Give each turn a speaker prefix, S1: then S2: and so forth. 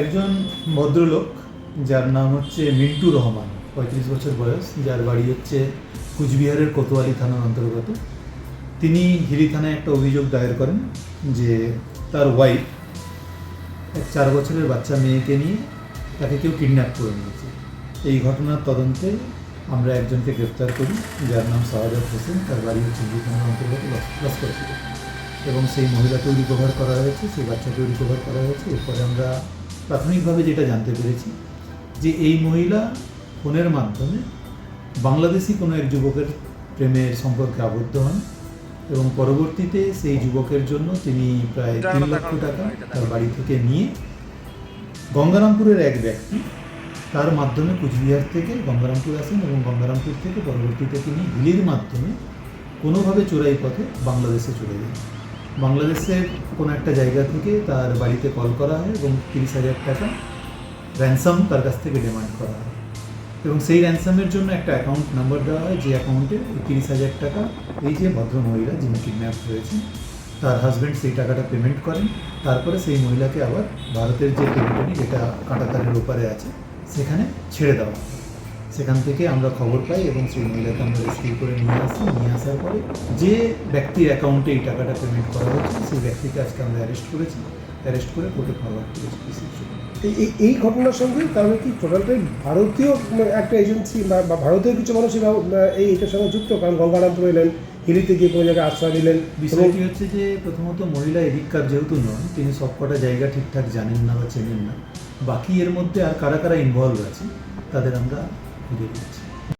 S1: একজন ভদ্রলোক যার নাম হচ্ছে মিন্টু রহমান, পঁয়ত্রিশ বছর বয়স, যার বাড়ি হচ্ছে কুচবিহারের কোতোয়ালি থানার অন্তর্গত। তিনি হিলি থানায় একটা অভিযোগ দায়ের করেন যে তার ওয়াইফ এক চার বছরের বাচ্চা মেয়েকে নিয়ে তাকে কেউ কিডন্যাপ করে নিয়েছে। এই ঘটনার তদন্তে আমরা একজনকে গ্রেপ্তার করি, যার নাম শাহাদাত হোসেন, তার বাড়ি হচ্ছে হিলি থানার অন্তর্গত এবং সেই মহিলাকেও রিকভার করা হয়েছে সেই বাচ্চাকেও রিকভার করা হয়েছে। এরপরে আমরা প্রাথমিকভাবে যেটা জানতে পেরেছি যে এই মহিলা ফোনের মাধ্যমে বাংলাদেশি কোনো এক যুবকের প্রেমের সম্পর্কে আবদ্ধ হন এবং পরবর্তীতে সেই যুবকের জন্য তিনি প্রায় তিন লক্ষ টাকা তার বাড়ি থেকে নিয়ে গঙ্গারামপুরের এক ব্যক্তি তার মাধ্যমে কুচবিহার থেকে গঙ্গারামপুর আসেন এবং গঙ্গারামপুর থেকে পরবর্তীতে তিনি হিলির মাধ্যমে কোনোভাবে চোরাই পথে বাংলাদেশে চলে যান। বাংলাদেশের কোনো একটা জায়গা থেকে তার বাড়িতে কল করা হয় এবং তিরিশ হাজার টাকা র্যানসাম তার কাছ থেকে ডিমান্ড করা হয়। এবং সেই র্যানসামের জন্য একটা অ্যাকাউন্ট নাম্বার দেওয়া হয়, যে অ্যাকাউন্টে তিরিশ হাজার টাকা এই যে ভদ্র মহিলা যিনি কিডন্যাপ হয়েছেন, তার হাজব্যান্ড সেই টাকাটা পেমেন্ট করেন। তারপরে সেই মহিলাকে আবার ভারতের যে টেরিটরি যেটা কাঁটাতারের ওপারে আছে, সেখানে ছেড়ে দেওয়া হয়। সেখান থেকে আমরা খবর পাই এবং সেই মহিলাকে আমরা রেস্কিউ করে নিয়ে আসি। নিয়ে আসার পরে যে ব্যক্তির অ্যাকাউন্টে এই টাকাটা পেমেন্ট করা হচ্ছে সেই ব্যক্তিকে আজকে আমরা অ্যারেস্ট করেছি। অ্যারেস্ট করে কোর্টে ফরওয়ার্ড করেছি
S2: এই- এই- ঘটনার সঙ্গে তাহলে কি টোটালটাই ভারতীয় একটা এজেন্সি বা ভারতীয় কিছু মানুষ এই এটার সঙ্গে যুক্ত? কারণ গঙ্গারামপুর এলেন হিলিতে গিয়ে কোনো জায়গায় আশ্রয় নিলেন।
S1: বিষয়টি হচ্ছে যে প্রথমত মহিলা এদিককার যেহেতু নন তিনি সবকটা জায়গা ঠিকঠাক জানেন না বা চেনেন না। বাকি এর মধ্যে আর কারা কারা ইনভলভ আছে তাদের আমরা 入れるんです